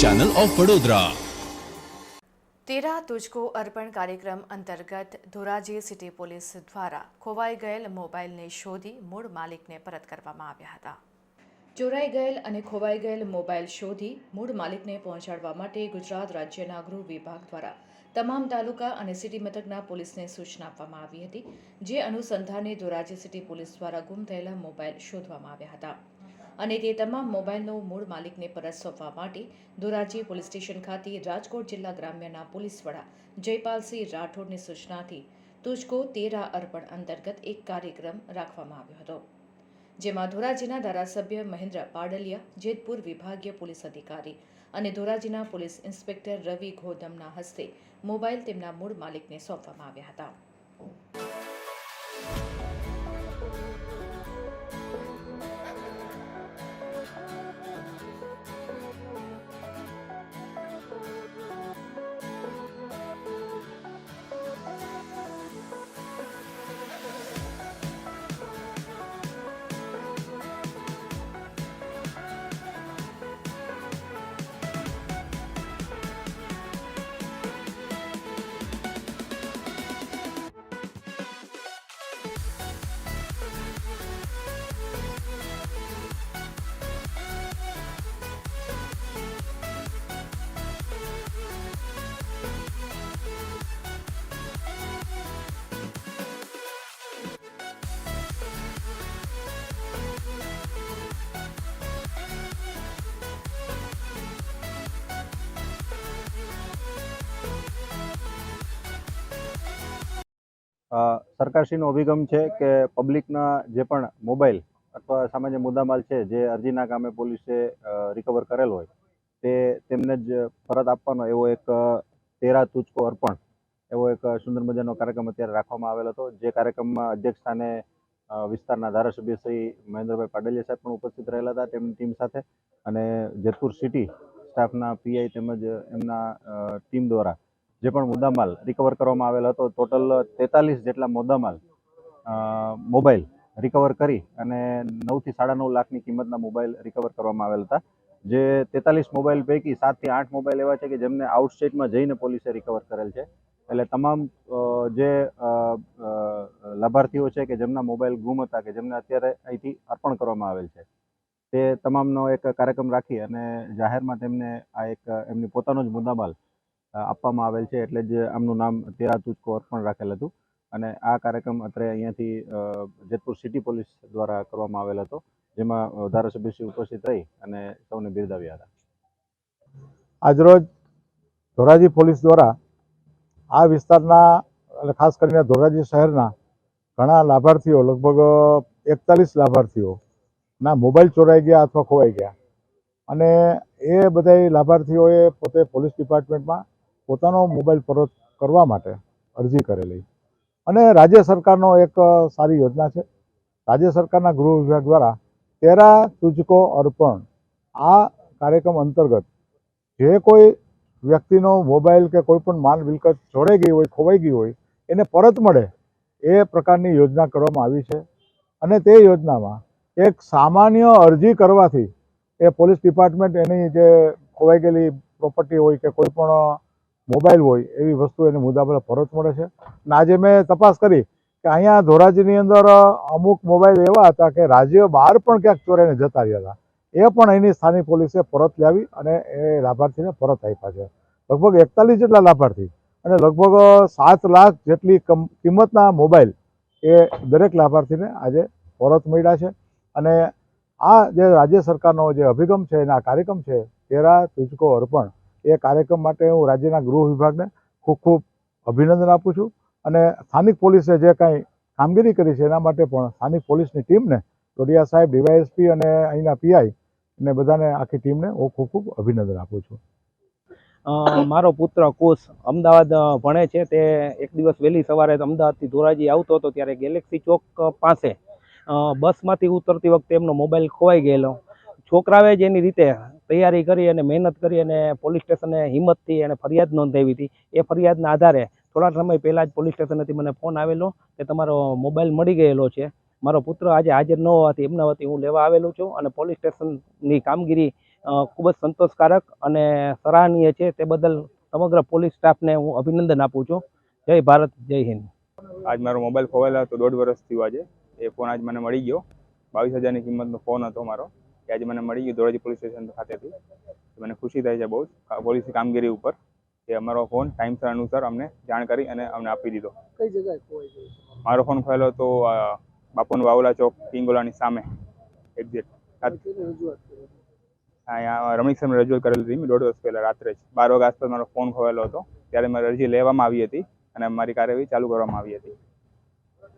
Channel of Vadodara Tera તુજકો Arpan કાર્યક્રમ અંતર્ગત Dhoraji city police દ્વારા ખોવાઈ ગયેલ મોબાઈલને શોધી મૂળ માલિકને પરત કરવામાં આવ્યા હતા. ચોરાઈ ગયેલ અને ખોવાઈ ગયેલ મોબાઈલ શોધી મૂળ માલિકને પહોંચાડવા માટે ગુજરાત રાજ્યના ગૃહ વિભાગ દ્વારા તમામ તાલુકા અને સિટી મથકના પોલીસને સૂચના આપવામાં આવી હતી જે અનુસંધાને ધોરાજી સિટી પોલીસ દ્વારા ગુમ થયેલા મોબાઈલ શોધવામાં આવ્યા હતા. અને તે તમામ મોબાઈલનો મૂળ માલિકને પરત સોંપવા માટે ધોરાજી પોલીસ સ્ટેશન ખાતે રાજકોટ જિલ્લા ગ્રામ્યના પોલીસ વડા જયપાલસિંહ રાઠોડની સૂચનાથી તુજકો તેરા અર્પણ અંતર્ગત એક કાર્યક્રમ રાખવામાં આવ્યો હતો, જેમાં ધોરાજીના ધારાસભ્ય મહેન્દ્ર પાડલિયા, જેતપુર વિભાગીય પોલીસ અધિકારી અને ધોરાજીના પોલીસ ઇન્સ્પેક્ટર રવિ ગોધમના હસ્તે મોબાઈલ તેમના મૂળ માલિકને સોંપવામાં આવ્યા હતા. સરકારશ્રીનો અભિગમ છે કે પબ્લિકના જે પણ મોબાઈલ અથવા સામાન્ય મુદ્દામાલ છે, જે અરજીના કામે પોલીસે રિકવર કરેલ હોય, તે તેમને જ પરત આપવાનો એવો એક તેરા તુચકો અર્પણ, એવો એક સુંદર મજાનો કાર્યક્રમ અત્યારે રાખવામાં આવેલો હતો, જે કાર્યક્રમમાં અધ્યક્ષ સ્થાને વિસ્તારના ધારાસભ્ય શ્રી મહેન્દ્રભાઈ પાડેલિયા સાહેબ પણ ઉપસ્થિત રહેલા હતા, તેમની ટીમ સાથે, અને જેતપુર સિટી સ્ટાફના પીઆઈ તેમજ એમના ટીમ દ્વારા જે પણ મુદ્દામાલ રિકવર કરવામાં આવેલ હતો ટોટલ તેતાલીસ જેટલા મુદ્દામાલ મોબાઈલ રિકવર કરી અને નવથી સાડા નવ લાખની કિંમતના મોબાઈલ રિકવર કરવામાં આવેલ હતા. જે તેતાલીસ મોબાઈલ પૈકી સાતથી આઠ મોબાઈલ એવા છે કે જેમને આઉટ સ્ટેટમાં જઈને પોલીસે રિકવર કરેલ છે. એટલે તમામ જે લાભાર્થીઓ છે કે જેમના મોબાઈલ ગુમ હતા કે જેમને અત્યારે અહીંથી અર્પણ કરવામાં આવેલ છે, તે તમામનો એક કાર્યક્રમ રાખી અને જાહેરમાં તેમને આ એક, એમની પોતાનો જ મુદ્દામાલ આપવામાં આવેલ છે એટલે જ આમનું નામ તેરા તુચકો અર્પણ રાખેલ હતું. અને આ કાર્યક્રમ અત્રે અહીંયાથી જેતપુર સિટી પોલીસ દ્વારા કરવામાં આવેલ હતો, જેમાં ધારાસભ્યશ્રી ઉપસ્થિત રહી અને સૌને બિરદાવ્યા હતા. આજરોજ ધોરાજી પોલીસ દ્વારા આ વિસ્તારના ખાસ કરીને ધોરાજી શહેરના ઘણા લાભાર્થીઓ, લગભગ એકતાલીસ લાભાર્થીઓ ના મોબાઈલ ચોરાઈ ગયા અથવા ખોવાઈ ગયા. અને એ બધાય લાભાર્થીઓએ પોતે પોલીસ ડિપાર્ટમેન્ટમાં પોતાનો મોબાઈલ પરત કરવા માટે અરજી કરેલી. અને રાજ્ય સરકારનો એક સારી યોજના છે. રાજ્ય સરકારના ગૃહ વિભાગ દ્વારા તેરા તુજકો અર્પણ આ કાર્યક્રમ અંતર્ગત જે કોઈ વ્યક્તિનો મોબાઈલ કે કોઈ પણ માલ મિલકત છોડાઈ ગઈ હોય, ખોવાઈ ગઈ હોય, એને પરત મળે એ પ્રકારની યોજના કરવામાં આવી છે. અને તે યોજનામાં એક સામાન્ય અરજી કરવાથી એ પોલીસ ડિપાર્ટમેન્ટ એની જે ખોવાઈ ગયેલી પ્રોપર્ટી હોય કે કોઈ પણ મોબાઈલ હોય એવી વસ્તુ એને પર પરત મળે છે. અને આજે મેં તપાસ કરી કે અહીંયા ધોરાજીની અંદર અમુક મોબાઈલ એવા હતા કે રાજ્ય બહાર પણ ક્યાંક ચોરાઈને જતા રહ્યા હતા. એ પણ અહીંની સ્થાનિક પોલીસે પરત લાવી અને એ લાભાર્થીને પરત આપ્યા છે. લગભગ એકતાલીસ જેટલા લાભાર્થી અને લગભગ સાત લાખ જેટલી કમ, કિંમતના મોબાઈલ એ દરેક લાભાર્થીને આજે પરત મળ્યા છે. અને આ જે રાજ્ય સરકારનો જે અભિગમ છે, એના કાર્યક્રમ છે, તેરા તુજકો અર્પણ એ કાર્યક્રમ માટે હું રાજ્યના ગૃહ વિભાગને ખૂબ ખૂબ અભિનંદન આપું છું અને સ્થાનિક પોલીસે જે કાંઈ કામગીરી કરી છે એના માટે પણ સ્થાનિક પોલીસની ટીમને ટોડિયા સાહેબ, ડીવાયએસપી અને અહીંના પીઆઈ ને બધાને આખી ટીમને હું ખૂબ ખૂબ અભિનંદન આપું છું. મારો પુત્ર કુશ અમદાવાદ ભણે છે. તે એક દિવસ વહેલી સવારે અમદાવાદથી ધોરાજી આવતો હતો ત્યારે ગેલેક્સી ચોક પાસે બસમાંથી ઉતરતી વખતે એમનો મોબાઈલ ખોવાઈ ગયેલો. છોકરાએ જ એની રીતે તૈયારી કરી અને મહેનત કરી અને પોલીસ સ્ટેશને હિંમતથી એને ફરિયાદ નોંધાવી હતી. એ ફરિયાદના આધારે થોડા સમય પહેલાં જ પોલીસ સ્ટેશનેથી મને ફોન આવેલો કે તમારો મોબાઈલ મળી ગયેલો છે. મારો પુત્ર આજે હાજર ન હોવાથી એમના વતી હું લેવા આવેલો છું અને પોલીસ સ્ટેશનની કામગીરી ખૂબ જ સંતોષકારક અને સરાહનીય છે. તે બદલ સમગ્ર પોલીસ સ્ટાફને હું અભિનંદન આપું છું. જય ભારત, જય હિન્દ. આજ મારો મોબાઈલ ખોવાયેલો હતો, દોઢ વર્ષ થયું આજે. એ ફોન આજ મને મળી ગયો. બાવીસ હજારની કિંમતનો ફોન હતો મારો. એ આજે મને મળી ગયું ધોરાજી પોલીસ સ્ટેશન ખાતેથી. મને ખુશી થાય છે બહુ જ. પોલીસની કામગીરી ઉપર કે અમારો ફોન ટાઈમસર અનુસાર અમને જાણ કરી અને અમને આપી દીધો. કઈ જગ્યાએ? મારો ફોન ખોવાયેલો હતો અ, બાપુન વાવલા ચોક પિંગોલાની સામે. એક્ઝેક્ટ અહીંયા રમણીક સામે રજૂઆત કરેલી હતી દોઢ વર્ષ પહેલાં રાત્રે જ. બાર વાગ્યા આસપાસ મારો ફોન ખોવાયેલો હતો. ત્યારે મારી અરજી લેવામાં આવી હતી અને મારી કાર્યવાહી ચાલુ કરવામાં આવી હતી.